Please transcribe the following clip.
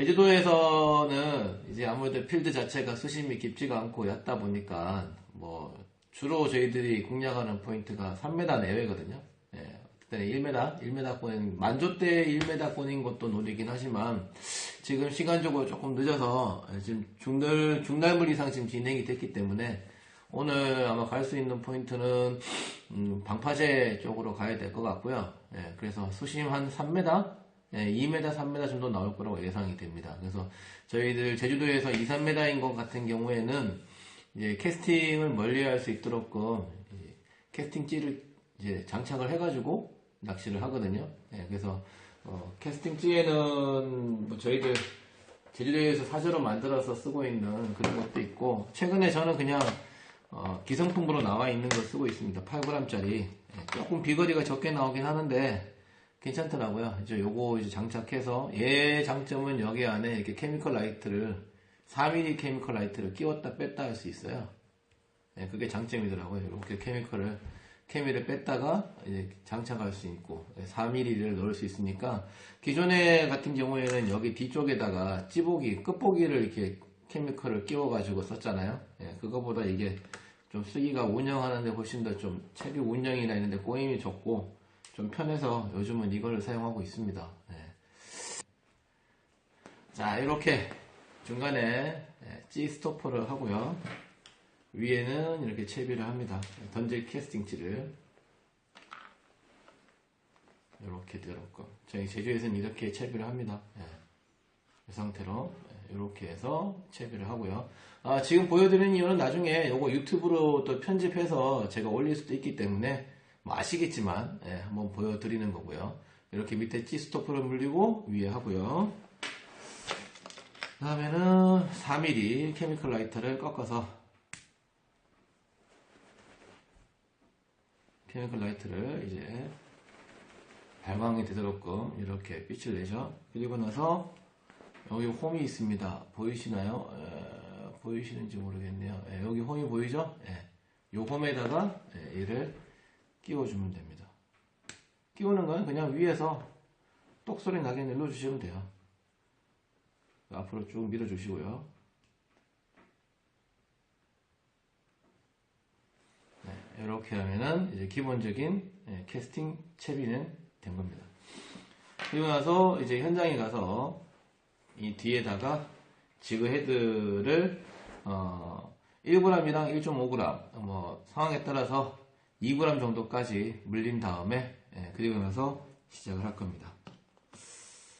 제주도에서는 이제 아무래도 필드 자체가 수심이 깊지가 않고 얕다 보니까 뭐 주로 저희들이 공략하는 포인트가 3m 내외거든요. 예, 그때 1m, 1m권인 만조대 1m권인 것도 노리긴 하지만 지금 시간적으로 조금 늦어서 지금 중날 중날물 이상 지금 진행이 됐기 때문에 오늘 아마 갈 수 있는 포인트는 음, 방파제 쪽으로 가야 될 것 같고요. 예, 그래서 수심 한 3m, 예, 2m, 3m 정도 나올 거라고 예상이 됩니다. 그래서 저희들 제주도에서 2, 3m인 것 같은 경우에는 이제 캐스팅을 멀리 할 수 있도록끔 이제 캐스팅 찌를 이제 장착을 해가지고 낚시를 하거든요. 예, 그래서 어, 캐스팅 찌에는 뭐 저희들 제주도에서 사저로 만들어서 쓰고 있는 그런 것도 있고 최근에 저는 그냥 어, 기성품으로 나와 있는 거 쓰고 있습니다. 8g짜리 조금 비거리가 적게 나오긴 하는데 괜찮더라고요. 이제 요거 이제 장착해서 얘 장점은 여기 안에 이렇게 케미컬 라이트를 4mm 케미컬 라이트를 끼웠다 뺐다 할 수 있어요. 예, 그게 장점이더라고요. 이렇게 케미컬을 케미를 뺐다가 이제 장착할 수 있고 4mm를 넣을 수 있으니까 기존에 같은 경우에는 여기 뒤쪽에다가 찌보기 끝보기를 이렇게 케미컬을 끼워 가지고 썼잖아요. 예, 그거보다 이게 좀 쓰기가 운영하는데 훨씬 더좀 채비 운영이나 이런데 꼬임이 적고 좀 편해서 요즘은 이걸 사용하고 있습니다. 예. 자 이렇게 중간에 예, 찌 스토퍼를 하고요. 위에는 이렇게 채비를 합니다. 던질 캐스팅치를 이렇게 들었고 저희 제주에서는 이렇게 채비를 합니다. 예. 이 상태로 이렇게 해서 채비를 하고요. 아, 지금 보여드리는 이유는 나중에 이거 유튜브로 또 편집해서 제가 올릴 수도 있기 때문에 뭐 아시겠지만 예, 한번 보여드리는 거고요. 이렇게 밑에 찌 스토프를 물리고 위에 하고요. 다음에는 4mm 케미컬 라이터를 꺾어서 케미컬 라이트를 이제 발광이 되도록끔 이렇게 빛을 내죠. 그리고 나서 여기 홈이 있습니다. 보이시나요? 에, 보이시는지 모르겠네요. 에, 여기 홈이 보이죠? 에, 요 홈에다가 에, 얘를 끼워주면 됩니다. 끼우는 건 그냥 위에서 똑소리 나게 눌러주시면 돼요. 앞으로 쭉 밀어주시고요. 네, 이렇게 하면은 이제 기본적인 예, 캐스팅 채비는 된 겁니다. 그리고 나서 이제 현장에 가서 이 뒤에다가 지그 헤드를 어 1g이랑 1.5g 뭐 상황에 따라서 2g 정도까지 물린 다음에 예, 그리고 나서 시작을 할 겁니다.